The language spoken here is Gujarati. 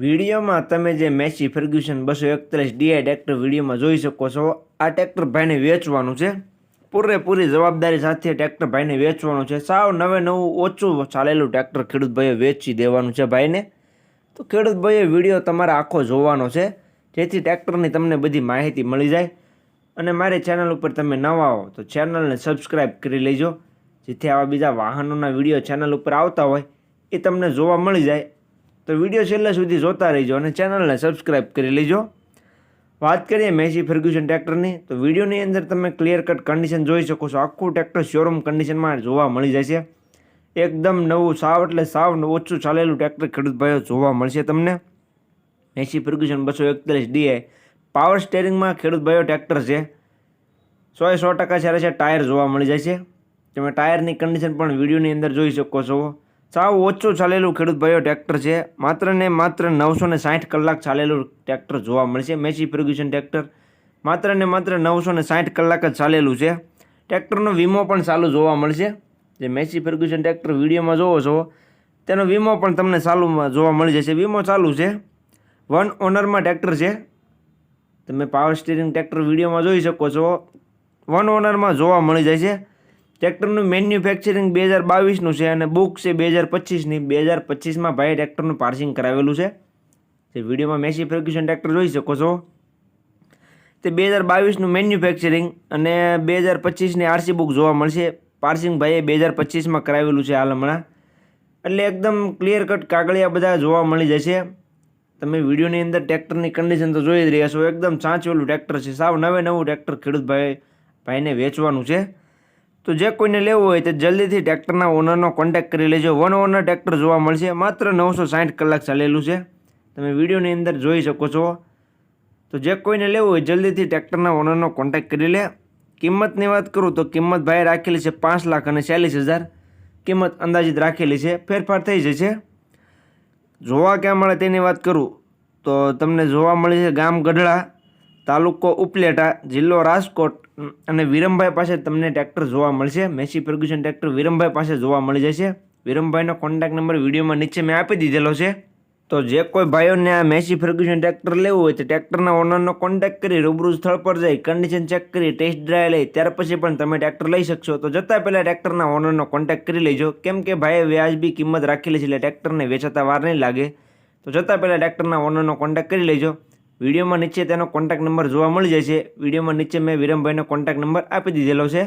વિડીયોમાં તમે જે મેસી ફર્ગ્યુસન બસો એકતાલીસ ડીઆઈ ટ્રેક્ટર વિડીયોમાં જોઈ શકો છો. આ ટ્રેક્ટર ભાઈને વેચવાનું છે. પૂરેપૂરી જવાબદારી સાથે ટ્રેક્ટર ભાઈને વેચવાનું છે. સાવ નવે નવું ઓછું ચાલેલું ટ્રેક્ટર ખેડૂત વેચી દેવાનું છે ભાઈને. તો ખેડૂત વીડિયો તમારે આખો જોવાનો છે. જેથી ટ્રેક્ટરની તમને બધી માહિતી મળી જાય. અને મારી ચેનલ ઉપર તમે નવા હો તો ચેનલને સબસ્ક્રાઈબ કરી લેજો. જેથી આવા બીજા વાહનોના વીડિયો ચેનલ ઉપર આવતા હોય એ તમને જોવા મળી જાય. તો વીડિયો છેલ્લા સુધી જોતા રહીજો અને ચેનલને સબસ્ક્રાઈબ કરી લેજો. વાત કરીએ મેસી ફર્ગ્યુસન ટ્રેક્ટરની, તો વિડીયોની અંદર તમે ક્લિયર કટ કન્ડિશન જોઈ શકો છો. આખું ટ્રેક્ટર શોરૂમ કન્ડિશનમાં જોવા મળી જશે. એકદમ નવું સાવ એટલે સાવ ઓછું ચાલેલું ટ્રેક્ટર ખેડૂત ભાઈઓ જોવા મળશે તમને. મેસી ફર્ગ્યુસન બસો એકતાલીસ ડીઆઈ પાવર સ્ટેરિંગમાં ખેડૂત ભાઈઓ ટ્રેક્ટર છે. સો એ સો ટકા જ્યારે છે ટાયર જોવા મળી જાય છે તમે ટાયરની કન્ડિશન પણ વિડીયોની અંદર જોઈ શકો છો. સાવ ઓછું ચાલેલું ખેડૂત ભાઈઓ ટ્રેક્ટર છે. માત્ર ને માત્ર નવસો ને સાઠ કલાક ચાલેલું ટ્રેક્ટર જોવા મળશે. Massey Ferguson tractor. માત્ર ને માત્ર નવસો ને સાઠ કલાક જ ચાલેલું છે. ટ્રેક્ટરનો વીમો પણ ચાલુ જોવા મળશે. જે મેસી ફર્ગ્યુસન ટ્રેક્ટર વિડીયોમાં જોવો છો, તેનો વીમો પણ તમને ચાલુમાં જોવા મળી જશે. વીમો ચાલુ છે. વન ઓનરમાં ટ્રેક્ટર છે. તમે પાવર સ્ટીરિંગ ટ્રેક્ટર વિડીયોમાં જોઈ શકો છો. વન ઓનરમાં જોવા મળી જાય છે. ટ્રેક્ટરનું મેન્યુફેક્ચરિંગ બે હજાર બાવીસનું છે અને બુક છે બે હજાર પચીસની. બે હજાર પચીસમાં ભાઈ ટ્રેક્ટરનું પાર્સિંગ કરાવેલું છે. જે વિડીયોમાં મેસી ફર્ગ્યુસન ટ્રેક્ટર જોઈ શકો છો. તે બે હજાર બાવીસનું મેન્યુફેક્ચરિંગ અને બે હજાર પચીસની આરસી બુક જોવા મળશે. પાર્સિંગ ભાઈએ બે હજાર પચીસમાં કરાવેલું છે હાલ હમણાં. એટલે એકદમ ક્લિયર કટ કાગળિયા બધા જોવા મળી જશે. તમે વિડીયોની અંદર ટ્રેક્ટરની કન્ડિશન તો જોઈ જ રહ્યા છો. એકદમ સાચવેલું ટ્રેક્ટર છે. સાવ નવે નવું ટ્રેક્ટર ખેડૂત ભાઈ ભાઈને વેચવાનું છે. તો જે કોઈને લેવું હોય તે જલ્દીથી ટ્રેક્ટરના ઓનરનો કોન્ટેક્ટ કરી લેજો. વન ઓનર ટ્રેક્ટર જોવા મળશે. માત્ર નવસો સાઠ કલાક ચાલેલું છે. તમે વિડીયોની અંદર જોઈ શકો છો. તો જે કોઈને લેવું હોય જલ્દીથી ટ્રેક્ટરના ઓનરનો કોન્ટેક્ટ કરી લે. કિંમતની વાત કરું તો કિંમત ભાઈ રાખેલી છે પાંચ લાખ અને ચાલીસ હજાર. કિંમત અંદાજિત રાખેલી છે. ફેરફાર થઈ જશે. જોવા ક્યાં મળે તેની વાત કરું તો તમને જોવા મળે છે ગામ ગઢડા. તાલુકો ઉપલેટા, જિલ્લો રાજકોટ અને વિરમભાઈ પાસે તમને ટ્રેક્ટર જોવા મળશે. મેસી ફર્ગ્યુસન ટ્રેક્ટર વિરમભાઈ પાસે જોવા મળી જશે. વિરમભાઈનો કોન્ટેક્ટ નંબર વિડીયોમાં નીચે મેં આપી દીધેલો છે. તો જે કોઈ ભાઈઓને આ મેસી ફર્ગ્યુસન ટ્રેક્ટર લેવું હોય તો ટ્રેક્ટરના ઓનરનો કોન્ટેક્ટ કરી રૂબરૂ સ્થળ પર જઈ કન્ડિશન ચેક કરી ટેસ્ટ ડ્રાઈવ લઈ, ત્યાર પછી પણ તમે ટ્રેક્ટર લઈ શકશો. તો જતાં પહેલાં ટ્રેક્ટરના ઓનરનો કોન્ટેક્ટ કરી લેજો. કેમ કે ભાઈએ વ્યાજબી કિંમત રાખેલી છે એટલે ટ્રેક્ટરને વેચાતા વાર નહીં લાગે. તો જતાં પહેલાં ટ્રેક્ટરના ઓનરનો કોન્ટેક્ટ કરી લેજો. વિડીયોમાં નીચે તેનો કોન્ટેક્ટ નંબર જોવા મળી જશે. વિડીયોમાં નીચે મેં વિરમભાઈનો કોન્ટેક્ટ નંબર આપી દીધેલો છે.